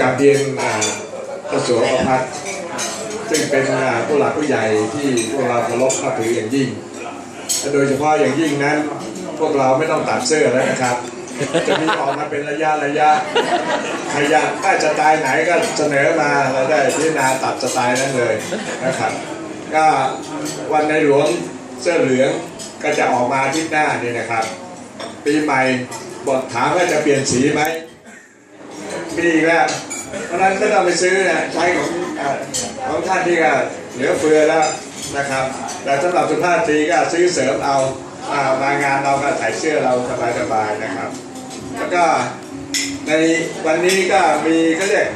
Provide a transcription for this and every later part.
กราบเรียนอ่ากระทรวงปรพัฒน์ซึ่งเป็นผู้หลักผู้ใหญ่ที่พวกเราเคารพนับถืออย่างยิ่งและโดยเฉพาะอย่างยิ่งนั้น พวกเราไม่ต้องตัดเสื้อแล้วนะครับ จะมีออกมาเป็นระยะระยะใครอยากได้สไตล์ไหนก็เสนอมาเราได้พิจารณาตัดสไตล์นั้นเลยนะครับก็วันในหลวงเสื้อเหลืองก็จะออกมาอาที่หน้านี่นะครับ ปีใหม่บอกถามว่าจะเปลี่ยนสีไหม มีอีกแล้วเพราะฉะนั้นไม่ต้องไปซื้อนะใช้ของอของท่านที่ก็เหลือเฟือแล้วนะครับ แต่สำหรับสุภาพสตรีก็ซื้อเสริมเอาอามางานเราก็ใส่เสื้อเราสบายๆนะครับ แล้วก็ในวันนี้ก็มีก็เรียก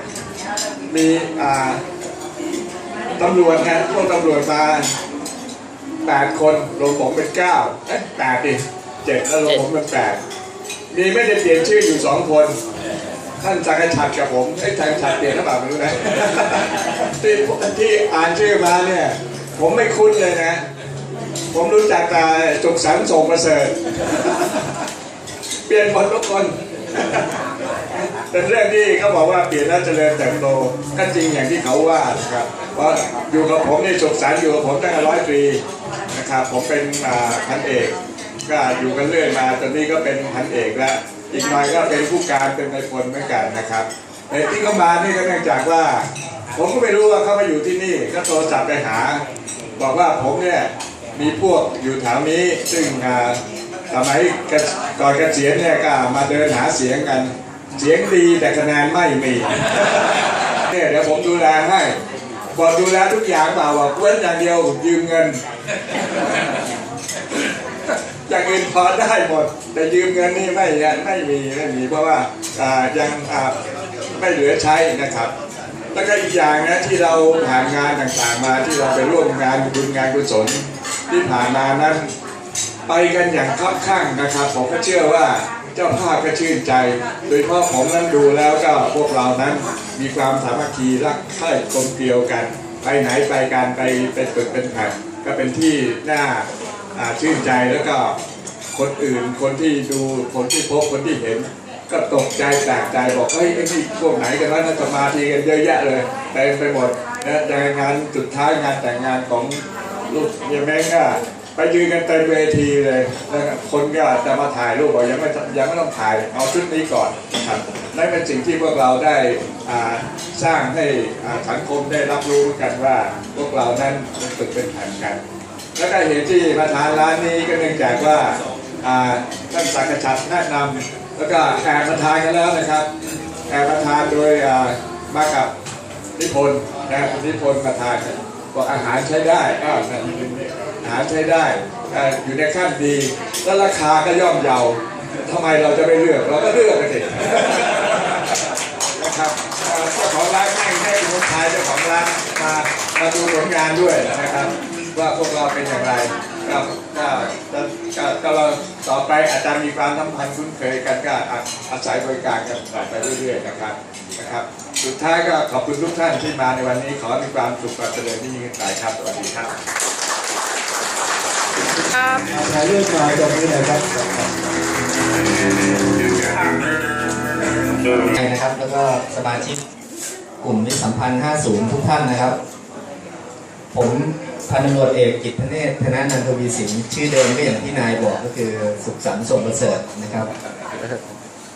มีอ่าตำรวจนะพวกตำรวจมาแปดคนรวมผมเป็นเก้าเอ๊ะแปดดิเจ็ดแล้วรวมผมเป็นแปดมีไม่ได้เปลี่ยนชื่ออยู่สองคน ท่านจักรชัดกับผมไอ้ยจักรชัดเปลี่ยนหรือเปล่าไม่รู้นะที่ที่อ่านชื่อมาเนี่ย ผมไม่คุ้นเลยนะ ผมรู้จักแต่จุกสันส่งประเสริฐเปลี่ยนหมดทุกคนเป็นเรื่องที่เขาบอกว่าเปลี่ยนแล้วเจริญเติบโตก็จริงอย่างที่เขาว่านะครับเพราะอยู่กับผมนี่สุขสันต์อยู่กับผมตั้งแต่ร้อยปีนะครับผมเป็นพันเอก ก็อยู่กันเรื่อยมาตอนนี้ก็เป็นพันเอกแล้ว อีกหน่อยก็เป็นผู้การเป็นนายพลเหมือนกันนะครับแต่ที่เขามานี่ก็เนื่องจากว่า ผมก็ไม่รู้ว่าเขามาอยู่ที่นี่ ก็โทรศัพท์ไปหา บอกว่าผมเนี่ยมีพวกอยู่แถวนี้ ซึ่งสมัยก่อนเกษียณเนี่ยก็มาเดินหาเสียงกัน เสียงดีแต่คะแนนไม่มีเนี่ยเดี๋ยวผมดูแลให้บอกดูแลทุกอย่างเปล่าบอกเว้นอย่างเดียวยืมเงิน อย่างอื่นพอได้หมด แต่ยืมเงินนี่ไม่ไม่มีไม่มีเพราะว่าายังไม่เหลือใช้นะครับ แล้วก็อีกอย่างนะที่เราผ่านงานต่างๆมาที่เราไปร่วมงานบุญงานกุศลที่ผ่านมานั้น ไปกันอย่างคับข้างนะครับ ผมก็เชื่อว่าเจ้าภาพก็ชื่นใจ โดยเฉพาะผมนั้นดูแล้วก็พวกเรานั้นมีความสามัคคีรักใคร่กลมเกลียวกัน ไปไหนไปกันไปเป็นตึกเป็นแผ่นก็เป็นที่น่า ชื่นใจแล้วก็คนอื่นคนที่ดูคนที่พบคนที่เห็น ก็ตกใจแปลกใจบอกเฮ้ยไอ้นี่พวกไหนกันวะนั่นสมาธิกันเยอะแยะเลยเต็มไปหมดนะในงานสุดท้ายงานแต่งงานของลูกเฮียแม่งก็ไปยืนกันเต็มเวทีเลยนะครับคนก็จะมาถ่ายรูปบอกยังไม่ยังไม่ต้องถ่ายเอาชุดนี้ก่อนนะครับนั่นเป็นสิ่งที่พวกเราได้สร้างให้สังคมได้รับรู้กันว่าพวกเรานั้นเป็นตึกเป็นแผ่นกัน แล้วก็เหตุที่มาทานร้านนี้ก็เนื่องจากว่าท่านสังกชัดแนะนำแล้วก็แอบมาทานกันแล้วนะครับแอบมาทานโดยมากับนิพนธ์นะครับนิพนธ์มาทานบอกอาหารใช้ได้อ้าวนั่นอาหารใช้ได้อยู่ในขั้นดี แล้วราคาก็ย่อมเยาทำไมเราจะไม่เลือกเราก็เลือกกันสินะครับเอ่อเจ้าของร้านให้ให้คนไทยเจ้าของร้านมามาดูผลงานด้วยนะครับ ว่าพวกเราเป็นอย่างไรก็ก็ก็ก็เราต่อไปอาจจะมีความสัมพันธ์คุ้นเคยกันก็อาศัยบริการกันต่อไปเรื่อยๆนะครับนะครับ สุดท้ายก็ขอบคุณทุกท่านที่มาในวันนี้ขอมีความสุขความเจริญที่ยิ่งขึ้นไปครับสวัสดีครับครับถ่ายรูปมาตรงนี้เลยครับนะครับ แล้วก็สมาชิกกลุ่มมิสัมพันธ์ 50 ทุกท่านนะครับ ผม พันตำรวจเอกกิตเนศธนานันทวีสินชื่อเดิมก็อย่างที่นายบอกก็คือสุขสันต์สมประเสริฐนะครับ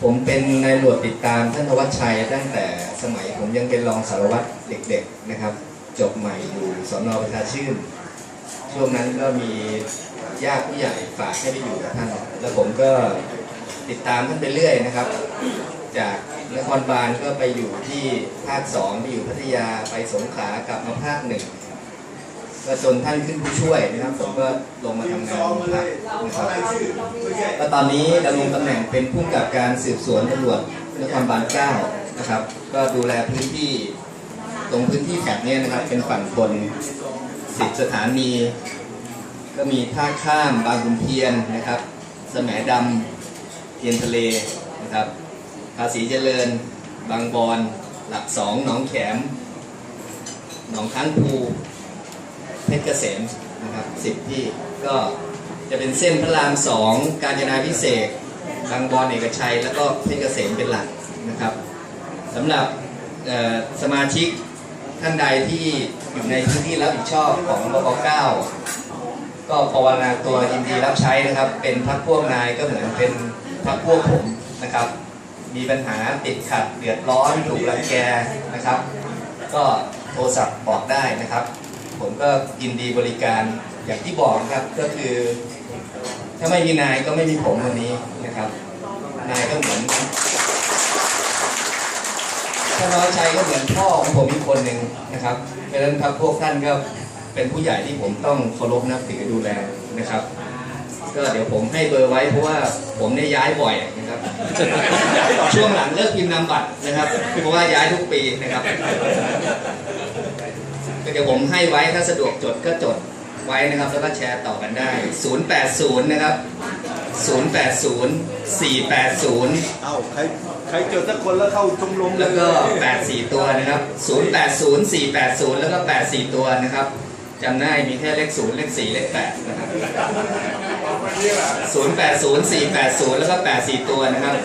ผมเป็นนายตำรวจติดตามท่านธวัชชัยตั้งแต่สมัยผมยังเป็นรองสารวัตรเด็กๆนะครับ จบใหม่อยู่สอนอประชาชื่น ช่วงนั้นก็มีญาติผู้ใหญ่ฝากให้ไปอยู่กับท่าน แล้วผมก็ติดตามท่านไปเรื่อยนะครับ จากนครบาลก็ไปอยู่ที่ภาคสองไปอยู่พัทยาไปสงขลากลับมาภาคหนึ่ง ก็จนท่านขึ้นผู้ช่วยนะครับผมก็ลงมาทำงานโรงพักนะครับก็ตอนนี้ดำรงตำแหน่งเป็นผู้กำกับการสืบสวนตำรวจนครบาลเก้านะครับ ก็ดูแลพื้นที่ตรงพื้นที่แถบเนี้ยนะครับ เป็นฝั่งทนสิบสถานี ก็มีท่าข้ามบางขุนเทียนนะครับ สมดำเทียนทะเลนะครับ ภาษีเจริญ บางบอนหลักสองหนองแขมหนองค้างภู เพชรเกษมนะครับสิบที่ก็จะเป็นเส้นพระรามสองกาญจนาพิเศษบางบอนเอกชัย แล้วก็เพชรเกษมเป็นหลักนะครับสำหรับสมาชิกท่านใดที่อยู่ในพื้นที่รับผิดชอบของรปเก้าก็ภาวนาตัวยินดีรับใช้นะครับ เป็นพักพวกนายก็เหมือนเป็นพักพวกผมนะครับ มีปัญหาติดขัดเดือดร้อนถูกรังแกนะครับ ก็โทรศัพท์บอกได้นะครับ ผมก็ยินดีบริการอย่างที่บอกครับก็คือ ถ้าไม่มีนายก็ไม่มีผมวันนี้นะครับ นายก็เหมือนท่าน้อยชัยก็เหมือนพ่อของผมอีกคนหนึ่งนะครับเพราะฉะนั้นครับพวกท่านก็เป็นผู้ใหญ่ที่ผมต้องเคารพนับถือดูแลนะครับ ก็เดี๋ยวผมให้เบอร์ไว้เพราะว่าผมเนี่ยย้ายบ่อยนะครับ ช่วงหลังเลิกพิมพ์นามบัตรนะครับเพราะว่าย้ายทุกปีนะครับ เดี๋ยวผมให้ไว้ถ้าสะดวกจดก็จดไว้นะครับ แล้วก็แชร์ต่อกันได้ 080 นะครับ 080 480 เอ้าใครใครเจอสักคนแล้วเข้าชมรมเลแล้ยวก็ 84 ตัวนะครับ 080 480 แล้วก็ 84 ตัวนะครับจำได้มีแค่เลข 0 เลข 4 เลข 8 นะครับ 080 480 แล้วก็ 84 ตัวนะครับ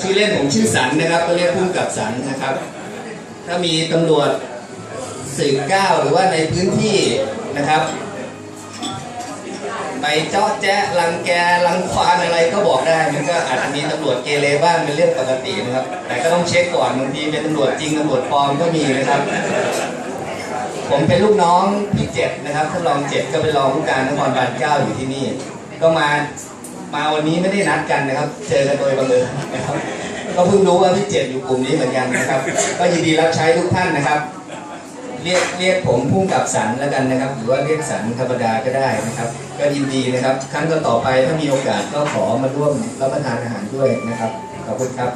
ชื่อเล่นผมชื่อสันนะครับ ก็เรียกพุ่มกับสันนะครับ ถ้ามีตำรวจ สืบก้าวหรือว่าในพื้นที่นะครับ ไปเจาะแจ๊ะรังแกรังควานอะไรก็บอกได้ มันก็อาจจะมีตำรวจเกเรบ้างเป็นเรื่องปกตินะครับ แต่ก็ต้องเช็คก่อนบางทีเป็นตำรวจจริงตำรวจปลอมก็มีนะครับ ผมเป็นลูกน้องพี่เจ็ดนะครับท่านรองเจ็ดก็เป็นรองผู้การนครบาลเก้าอยู่ที่นี่ ก็มามาวันนี้ไม่ได้นัดกันนะครับ เจอกันโดยบังเอิญนะครับ ก็เพิ่งรู้ว่าพี่เจ็ดอยู่กลุ่มนี้เหมือนกันนะครับ ก็ยินดีรับใช้ทุกท่านนะครับ เรียกเรียกผมพุ่งกับสันแล้วกันนะครับ หรือว่าเรียกสันธรรมดาก็ได้นะครับ ก็ยินดีนะครับ ครั้งต่อไปถ้ามีโอกาสก็ขอมาร่วมรับประทานอาหารด้วยนะครับ ขอบคุณครับ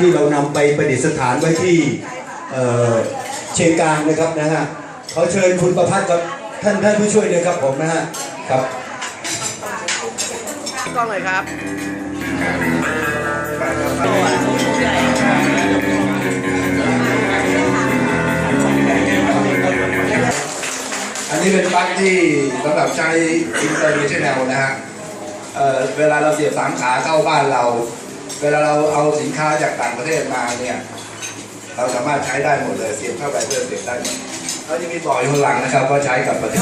ที่เรานำไปประดิษฐานไว้ที่เอ่อเชียงกลางนะครับนะฮะเขาเชิญคุณประพัฒน์กับท่านท่านผู้ช่วยเลยครับผมนะฮะครับกล้องเลยครับอันนี้เป็นปลั๊กที่สำหรับใช้อินเตอร์เนชั่นแนลนะฮะเอ่อเวลาเราเสียบสามขาเข้าบ้านเรา เวลาเราเอาสินค้าจากต่างประเทศมาเนี่ยเราสามารถใช้ได้หมดเลยเสียบเข้าไปเพื่อเสียบได้หมดเขาจะมีบอกอยู่หลังนะครับว่าใช้กับประเทศ